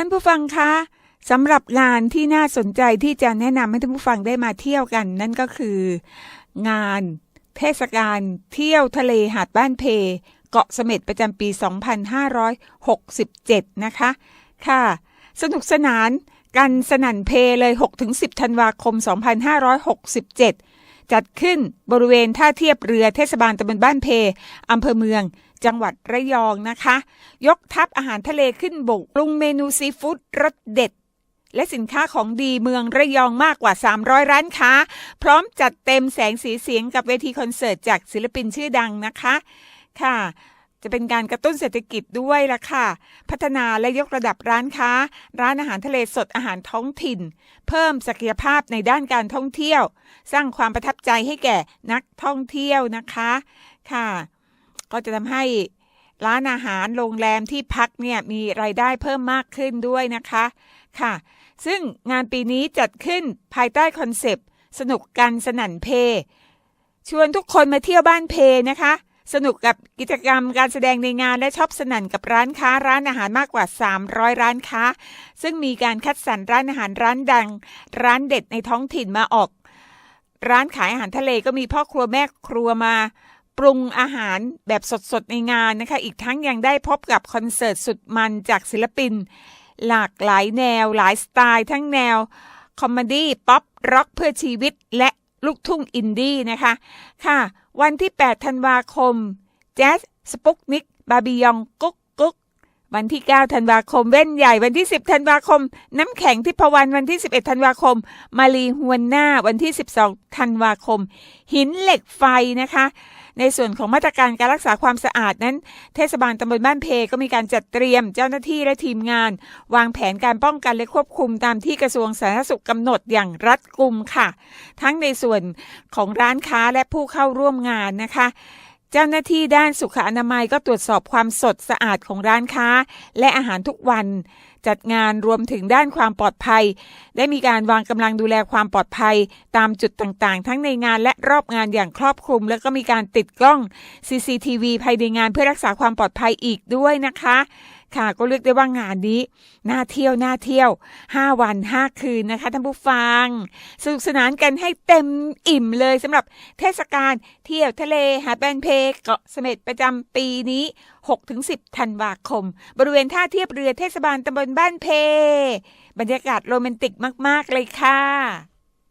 ท่านผู้ฟังคะสำหรับงานที่น่าสนใจที่จะแนะนำให้ท่านผู้ฟังได้มาเที่ยวกัน นั่นก็คือ งานเทศกาลเที่ยวทะเลหาดบ้านเพ เกาะเสม็ดประจำปี 2567 นะคะ ค่ะ สนุกสนานกันสนั่นเพเลย 6-10 ธันวาคม 2567 จัดขึ้นบริเวณท่าเทียบเรือเทศบาลตำบลบ้านเพอำเภอเมือง จังหวัดระยองนะคะ ยกทัพอาหารทะเลขึ้นบกปรุงเมนูซีฟู้ดรสเด็ด และสินค้าของดีเมืองระยองมากกว่า 300 ร้านค้า พร้อมจัดเต็มแสงสีเสียงกับเวทีคอนเสิร์ตจากศิลปินชื่อดังนะคะค่ะจะเป็นการกระตุ้นเศรษฐกิจด้วยล่ะค่ะ พัฒนาและยกระดับร้านค้า ร้านอาหารทะเลสดอาหารท้องถิ่น เพิ่มศักยภาพในด้านการท่องเที่ยว สร้างความประทับใจให้แก่นักท่องเที่ยวนะคะ ค่ะ ก็จะทำให้ร้านอาหารโรงแรมที่พักเนี่ยมีรายได้เพิ่มมากขึ้นด้วยนะคะค่ะ ซึ่งงานปีนี้จัดขึ้นภายใต้คอนเซปต์ สนุกกันสนั่นเพ ชวนทุกคนมาเที่ยวบ้านเพนะคะ สนุกกับกิจกรรมการแสดงในงานและชอบสนั่นกับร้านค้าร้านอาหารมากกว่า 300 ร้านค้า ซึ่งมีการคัดสรรร้านอาหารร้านดัง ร้านเด็ดในท้องถิ่นมาออก ร้านขายอาหารทะเลก็มีพ่อครัวแม่ครัวมา ปรุงอาหารแบบสดๆในงานนะคะ อีกทั้งยังได้พบกับคอนเสิร์ตสุดมันจากศิลปิน หลากหลายแนวหลายสไตล์ทั้งแนว คอมเมดี้ป๊อปร็อกเพื่อชีวิตและลูกทุ่งอินดี้นะคะ ค่ะ วันที่ 8 ธันวาคม แจ๊สสปุกนิก บาบิยองกุ๊กกุ๊ก วันที่ 9 ธันวาคม เว้นใหญ่วันที่ 10 ธันวาคม น้ำแข็งทิพวรรณวันที่ 11 ธันวาคม มาลีฮวนหน้าวันที่ 12 ธันวาคม หินเหล็กไฟนะคะ ในส่วนของมาตรการการรักษาความสะอาดนั้น เทศบาลตำบลบ้านเพก็มีการจัดเตรียมเจ้าหน้าที่และทีมงาน วางแผนการป้องกันและควบคุมตามที่กระทรวงสาธารณสุขกำหนดอย่างรัดกุมค่ะ ทั้งในส่วนของร้านค้าและผู้เข้าร่วมงานนะคะ เจ้าหน้าที่ด้านสุขอนามัยก็ตรวจสอบความสดสะอาดของร้านค้า และอาหารทุกวัน จัดงานรวมถึงด้านความปลอดภัย ได้มีการวางกำลังดูแลความปลอดภัย ตามจุดต่างๆ ทั้งในงานและรอบงานอย่างครอบคลุม แล้วก็มีการติดกล้อง CCTV ภายในงานเพื่อรักษาความปลอดภัยอีกด้วยนะคะ ค่ะ ก็เรียกได้ว่างานนี้น่าเที่ยวน่าเที่ยว 5 วัน 5 คืนนะคะท่านผู้ฟัง สนุกสนานกันให้เต็มอิ่มเลยสำหรับเทศกาลเที่ยวทะเลหาแบนเพเกาะเสม็ดประจำปีนี้ 6-10 ธันวาคม บริเวณท่าเทียบเรือเทศบาลตำบลบ้านเพ บรรยากาศโรแมนติกมาก ๆ เลยค่ะ